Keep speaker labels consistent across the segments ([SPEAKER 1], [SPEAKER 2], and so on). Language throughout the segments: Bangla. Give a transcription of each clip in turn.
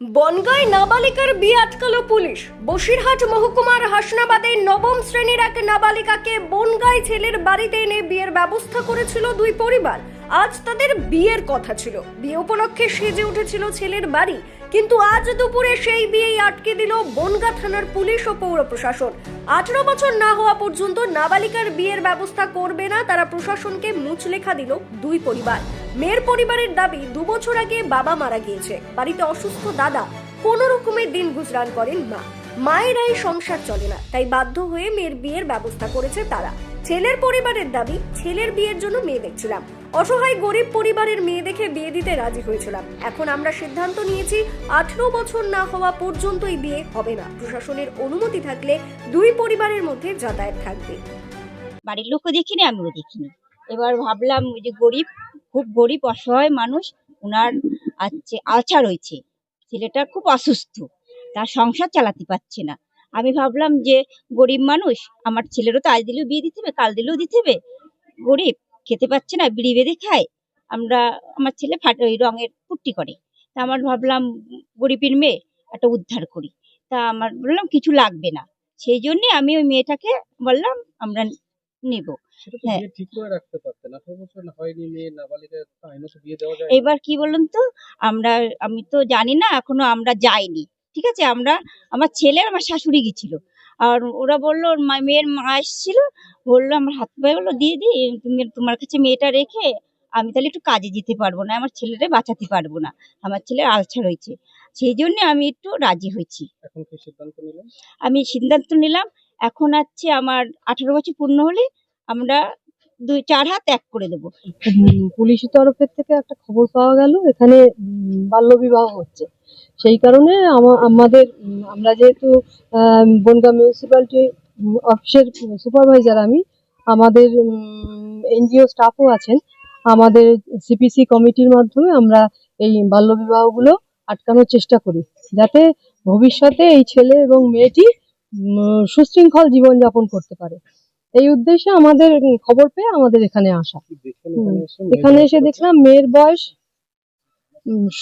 [SPEAKER 1] বনগাঁয় নাবালিকার বিয়ে আটকালো পুলিশ। বসিরহাট মহকুমার হাসনাবাদে নবম শ্রেণির এক নাবালিকাকে বনগাঁয় ছেলের বাড়িতে এনে বিয়ের ব্যবস্থা করেছিল দুই পরিবার। আজ তাদের বিয়ের কথা ছিল। বিয়ে উপলক্ষে সেজে উঠেছিল ছেলের বাড়ি। কিন্তু আজ দুপুরে সেই বিয়েই আটকে দিল বনগাঁ থানার পুলিশ ও পৌর প্রশাসন। আঠারো বছর না হওয়া পর্যন্ত নাবালিকার বিয়ের ব্যবস্থা করবে না, তারা প্রশাসনকে মুচলেখা দিল দুই পরিবার। মেয়ের পরিবারের দাবি, দু বছর আগে বাবা মারা গিয়েছে। বাড়িতে অসুস্থ দাদা, কোনো রকমের দিন গুজরান করেন মা। মায়ের এই সংসার চলে না, তাই বাধ্য হয়ে মেয়ের বিয়ের ব্যবস্থা করেছে তারা। ছেলের পরিবারের দাবি, ছেলের বিয়ের জন্য মেয়ে দেখছিলাম। অসহায় গরিব পরিবারের মেয়ে দেখে বিয়ে দিতে রাজি হয়েছিলাম। এখন আমরা সিদ্ধান্ত নিয়েছি, আঠেরো বছর না হওয়া পর্যন্তই বিয়ে হবে না। প্রশাসনের অনুমতি থাকলে দুই পরিবারের মধ্যে যাতায়াত থাকবে।
[SPEAKER 2] বাড়ির লোকও দেখিনি, আমিও দেখিনি। এবার ভাবলাম ওই যে গরিব, খুব গরিব, অসহায় মানুষ ওনার আছে আলসা রয়েছে ছেলেটা খুব অসুস্থ। তার সংসার চালাতে পারছে না। আমি ভাবলাম যে গরিব মানুষ আমার ছেলেরও তো আজ দিলেও বিয়ে দিতে হবে কাল দিলেও দিতে হবে। গরিব খেতে পাচ্ছে না বিড়ি বেঁধে খায়। আমরা আমার ছেলে ফাটে ওই রঙের ফুর্তি করে। তা আমার ভাবলাম গরিবের মেয়ে একটা উদ্ধার করি। তা আমার বললাম কিছু লাগবে না। সেই জন্যে আমি ওই মেয়েটাকে বললাম আমরা নেব। হ্যাঁ। এবার কি বলুন তো আমরা আমি তো জানি না এখনও আমরা যাইনি। ঠিক আছে আমরা আমার ছেলে আমার শাশুড়ি গেছিল। আর ওরা বলল মেয়ের মা এসেছিল। বলল আমার হাত পায়ে বলল দিয়ে দি তুমি তোমার কাছে মেয়েটা রেখে আমি তাহলে একটু কাজে যেতে পারব না আমার ছেলেরে বাঁচাতে পারব না আমার ছেলের আলসা রয়েছে সেই জন্য আমি একটু রাজি হয়েছি। আমি সিদ্ধান্ত নিলাম এখন আছে আমার আঠারো বছর পূর্ণ হলে আমরা দুই, চার হাত এক করে দেবো।
[SPEAKER 3] পুলিশের তরফের থেকে একটা খবর পাওয়া গেল, এখানে বাল্যবিবাহ হচ্ছে। সেই কারণে আমা- আমাদের আমরা যেহেতু বনগাঁ মিউনিসিপ্যালিটি অফিসের সুপারভাইজার আমি, আমাদের এনজিও স্টাফও আছেন, আমাদের সিপিসি কমিটির মাধ্যমে আমরা এই বাল্যবিবাহগুলো আটকানোর চেষ্টা করি, যাতে ভবিষ্যতে এই ছেলে এবং মেয়েটি সুশৃঙ্খল জীবনযাপন করতে পারে। এই উদ্দেশ্যে আমাদের খবর পেয়ে আমাদের এখানে আসা।
[SPEAKER 4] এখানে এসে?
[SPEAKER 3] দেখলাম মেয়ের বয়স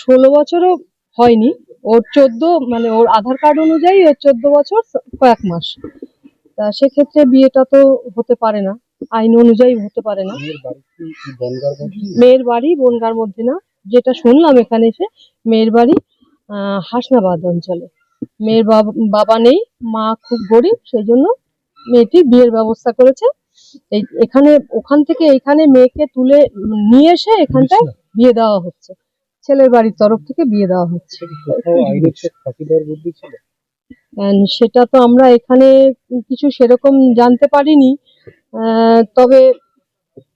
[SPEAKER 3] ষোলো বছরও হয়নি। ওর চোদ্দ মানে ওর আধার কার্ড অনুযায়ী ওর চোদ্দ বছর কয়েক মাস। তা সেক্ষেত্রে বিয়েটা তো হতে পারে না আইন অনুযায়ী হতে পারে না।
[SPEAKER 4] মেয়ের বাড়ি বনগার মধ্যে?
[SPEAKER 3] মেয়ের বাড়ি বনগার মধ্যে না যেটা শুনলাম এখানে এসে মেয়ের বাড়ি আহ, হাসনাবাদ অঞ্চলে। মেয়ের বাবা বাবা নেই মা খুব গরিব সেই জন্য মেয়েটির বিয়ের ব্যবস্থা করেছে। এই এখানে ওখান থেকে এখানে মেয়েকে তুলে নিয়ে এসে এখানটায় বিয়ে দেওয়া হচ্ছে। ছেলের বাড়ির তরফ থেকে বিয়ে দেওয়া হচ্ছে।
[SPEAKER 4] সেটা
[SPEAKER 3] তো আমরা এখানে কিছু সেরকম জানতে পারিনি। আহ, তবে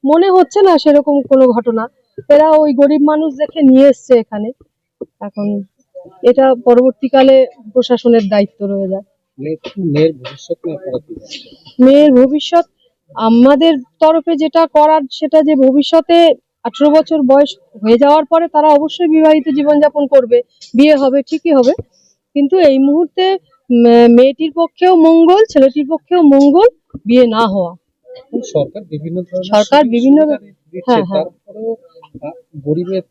[SPEAKER 3] মনে হচ্ছে না সেরকম কোনো ঘটনা। এরা ওই গরিব মানুষ দেখে নিয়ে এসছে এখানে। এখন এটা পরবর্তীকালে প্রশাসনের দায়িত্ব রয়ে যায়।
[SPEAKER 4] মেয়ের ভবিষ্যৎ?
[SPEAKER 3] মেয়ের ভবিষ্যৎ আমাদের তরফে যেটা করার সেটা যে ভবিষ্যতে আঠেরো বছর বয়স হয়ে যাওয়ার পরে তারা অবশ্যই বিবাহিত জীবনযাপন করবে বিয়ে হবে ঠিকই হবে কিন্তু এই মুহূর্তে মেয়েটির পক্ষেও মঙ্গল ছেলেটির পক্ষেও মঙ্গল বিয়ে না হওয়া
[SPEAKER 4] সরকার বিভিন্ন
[SPEAKER 3] সরকার বিভিন্ন- হ্যাঁ, হ্যাঁ।
[SPEAKER 4] গরিবের